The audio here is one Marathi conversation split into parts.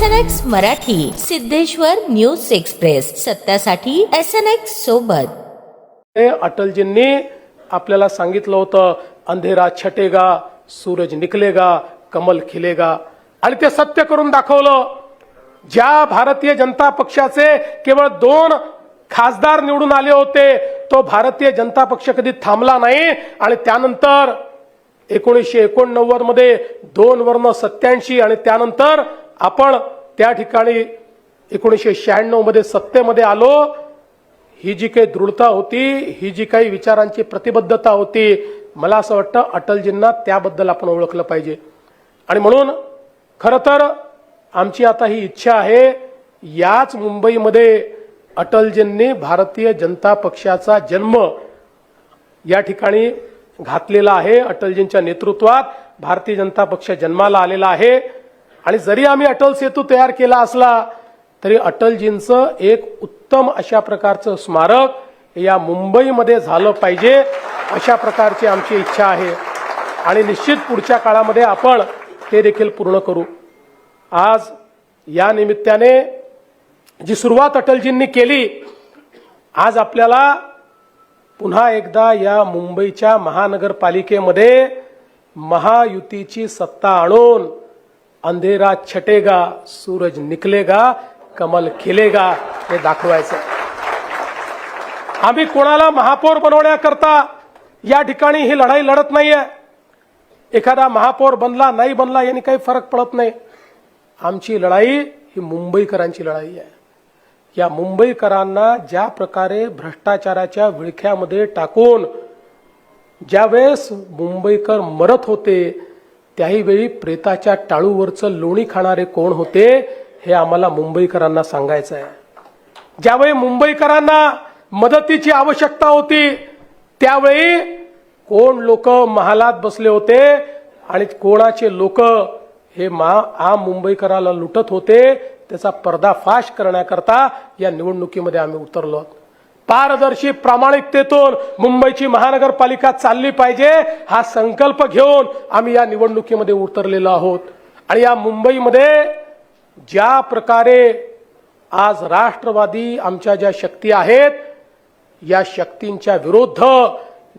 S N X Marathi Siddheshwar news express. सत्यासाठी S N X सोबत. अटलजींनी आपल्याला सांगितलं होतं अंधेरा छटेगा सूरज निकलेगा कमल खिलेगा. आणि ते सत्य करून दाखवलं. ज्या भारतीय जनता पक्षाचे केवळ दोन खासदार निवडून आले होते तो भारतीय जनता पक्ष कधी थांबला नाही. आणि त्यानंतर एकोणीसशे एकोणनव्वदमध्ये दोन वर्ण सत्याऐंशी आणि त्यानंतर आपण त्या ठिकाणी एकोणीसशे शहाण्णवमध्ये सत्तेमध्ये आलो. ही जी काही दृढता होती ही जी काही विचारांची प्रतिबद्धता होती मला असं वाटतं अटलजींना त्याबद्दल आपण ओळखलं पाहिजे. आणि म्हणून खरं तर आमची आता ही इच्छा आहे याच मुंबईमध्ये अटलजींनी भारतीय जनता पक्षाचा जन्म या ठिकाणी घातलेला आहे. अटलजींच्या नेतृत्वात भारतीय जनता पक्ष जन्माला आलेला आहे. आणि जरी आम्ही अटल सेतू तयार केला असला तरी अटलजींचं एक उत्तम अशा प्रकारचं स्मारक या मुंबईमध्ये झालं पाहिजे अशा प्रकारची आमची इच्छा आहे. आणि निश्चित पुढच्या काळामध्ये आपण ते देखील पूर्ण करू. आज या निमित्ताने जी सुरुवात अटलजींनी केली आज आपल्याला पुन्हा एकदा या मुंबईच्या महानगरपालिकेमध्ये महायुतीची सत्ता आणून अंधेरा छटेगा सूरज निकलेगा कमल खिलेगा हे दाखवायचं. आम्ही कोणाला महापौर बनवण्याकरता या ठिकाणी ही लढाई लढत नाहीये. एखादा महापौर बनला नाही बनला यांनी काही फरक पडत नाही. आमची लढाई ही मुंबईकरांची लढाई आहे. या मुंबईकरांना ज्या प्रकारे भ्रष्टाचाराच्या विळख्यामध्ये टाकून ज्यावेळेस मुंबईकर मरत होते त्याही वेळी प्रेताच्या टाळूवरचं लोणी खाणारे कोण होते हे आम्हाला मुंबईकरांना सांगायचं आहे ज्यावेळी मुंबईकरांना मदतीची आवश्यकता होती त्यावेळी कोण लोक महालात बसले होते आणि कोणाचे लोक हे मा आम मुंबईकराला लुटत होते त्याचा पर्दाफाश करण्याकरता या निवडणुकीमध्ये आम्ही उतरलो आहोत. पारदर्शी प्रामाणिकतेतून मुंबईची महानगरपालिका चालली पाहिजे हा संकल्प घेऊन आम्ही या निवडणुकीमध्ये उतरलेलो आहोत. आणि या मुंबईमध्ये ज्या प्रकारे आज राष्ट्रवादी आमच्या ज्या शक्ती आहेत या शक्तींच्या विरुद्ध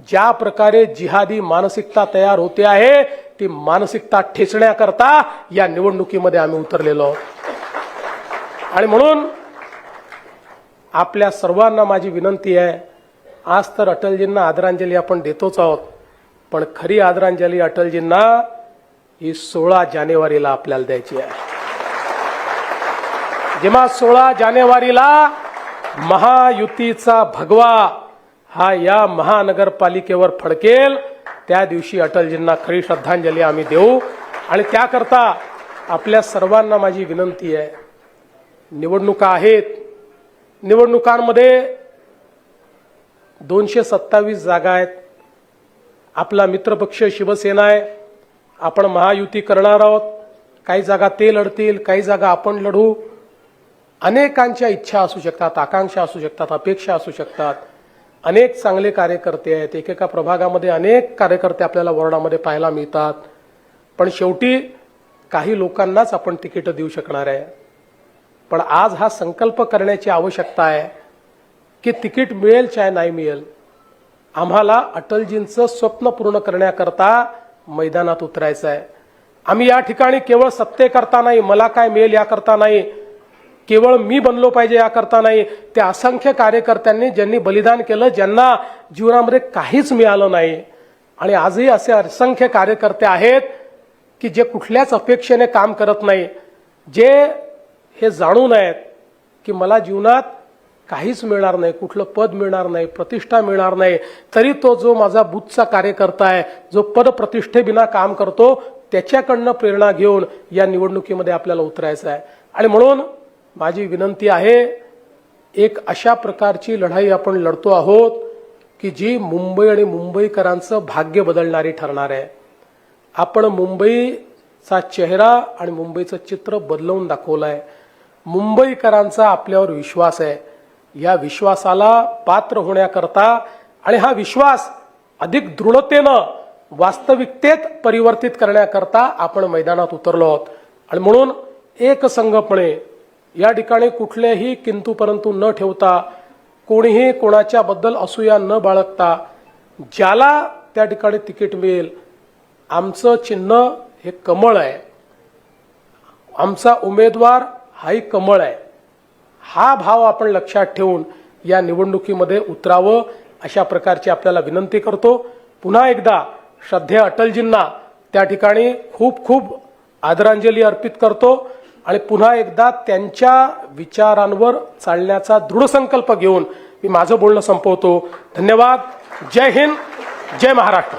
ज्या प्रकारे जिहादी मानसिकता तयार होते आहे ती मानसिकता ठेचण्याकरता या निवडणुकीमध्ये आम्ही उतरलेलो आहोत. आणि म्हणून आपल्या सर्वांना माझी विनंती आहे. आज तर अटलजींना आदरांजली आपण देतोच आहोत. पण खरी आदरांजली अटलजींना ही सोळा जानेवारीला आपल्याला द्यायची आहे. जेव्हा सोळा जानेवारीला महायुतीचा भगवा हा या महानगरपालिकेवर फडकेल त्या दिवशी अटलजींना खरी श्रद्धांजली आम्ही देऊ. आणि त्याकरता आपल्या सर्वांना माझी विनंती आहे. निवडणुका आहेत. निवडणुकांमध्ये दोनशे सत्तावीस जागा आहेत. आपला मित्रपक्ष शिवसेना आहे. आपण महायुती करणार आहोत. काही जागा ते लढतील काही जागा आपण लढू. अनेकांच्या इच्छा असू शकतात आकांक्षा असू शकतात अपेक्षा असू शकतात. अनेक चांगले कार्यकर्ते आहेत. एकेका प्रभागामध्ये अनेक कार्यकर्ते आपल्याला वॉर्डामध्ये पाहायला मिळतात. पण शेवटी काही लोकांनाच आपण तिकीटं देऊ शकणार आहे. पण आज हा संकल्प करण्याची आवश्यकता आहे की तिकीट मिळेल चाहे नाही मिळेल. आम्हाला अटलजींचं स्वप्न पूर्ण करण्याकरता मैदानात उतरायचं आहे. आम्ही या ठिकाणी केवळ सत्तेकरता नाही मला काय मिळेल याकरता नाही. केवळ मी बनलो पाहिजे याकरता नाही. त्या असंख्य कार्यकर्त्यांनी ज्यांनी बलिदान केलं ज्यांना जीवनामध्ये काहीच मिळालं नाही. आणि आजही असे असंख्य कार्यकर्ते आहेत की जे कुठल्याच अपेक्षेने काम करत नाही. जे हे जाणून आहेत की मला जीवनात काहीच मिळणार नाही कुठलं पद मिळणार नाही प्रतिष्ठा मिळणार नाही. तरी तो जो माझा बुथचा कार्यकर्ता आहे जो पद प्रतिष्ठेबिना काम करतो त्याच्याकडनं प्रेरणा घेऊन या निवडणुकीमध्ये आपल्याला उतरायचं आहे. आणि म्हणून माझी विनंती आहे एक अशा प्रकारची लढाई आपण लढतो आहोत की जी मुंबई आणि मुंबईकरांचं भाग्य बदलणारी ठरणार आहे. आपण मुंबईचा चेहरा आणि मुंबईचं चित्र बदलवून दाखवलं आहे मुंबईकरांचा आपल्यावर विश्वास आहे. या विश्वासाला पात्र होण्याकरता आणि हा विश्वास अधिक दृढतेनं वास्तविकतेत परिवर्तित करण्याकरता आपण मैदानात उतरलो आहोत. आणि म्हणून एकसंघपणे या ठिकाणी कुठलेही किंतू परंतु न ठेवता कोणीही कोणाच्या बद्दल असूया न बाळगता ज्याला त्या ठिकाणी तिकीट मिळेल आमचं चिन्ह हे कमळ आहे. आमचा उमेदवार हाही कमळ आहे. हा भाव आपण लक्षात ठेवून या निवडणुकीमध्ये उतरावं अशा प्रकारची आपल्याला विनंती करतो. पुन्हा एकदा श्रद्धे अटलजींना त्या ठिकाणी खूप खूप आदरांजली अर्पित करतो आणि पुन्हा एकदा त्यांच्या विचारांवर चालण्याचा दृढ संकल्प घेऊन मी माझं बोलणं संपवतो. धन्यवाद. जय हिंद. जय महाराष्ट्र.